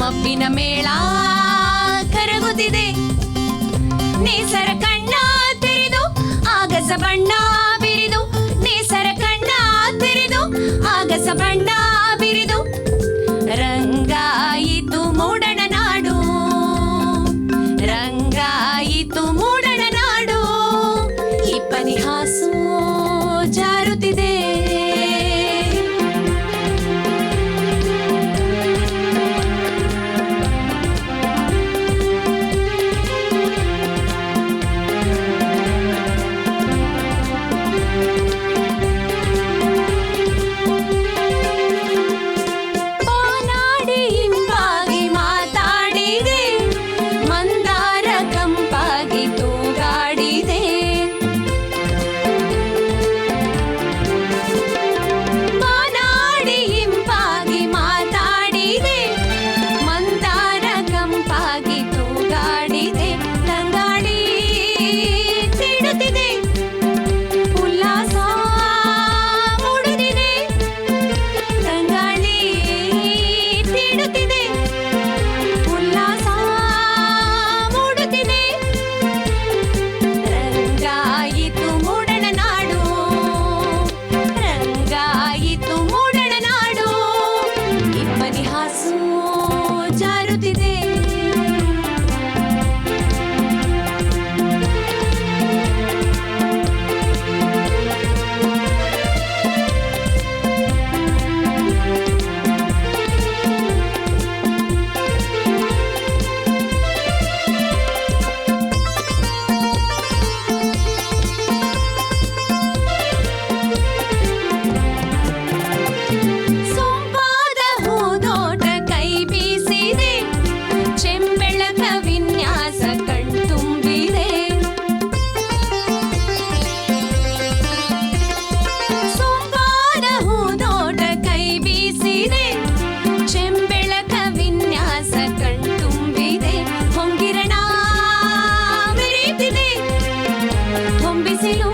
ಮಬ್ಬಿನ ಮೇಳ ಕರಗುತ್ತಿದೆ. ನೇಸರ ಕಣ್ಣ ತೆರೆದು, ಆಗಸ ಬಣ್ಣ ಬಿರಿದು. ನೇಸರ ಕಣ್ಣ ತೆರೆದು, ಆಗಸ ಬಣ್ಣ ಬಿರಿದು. Esse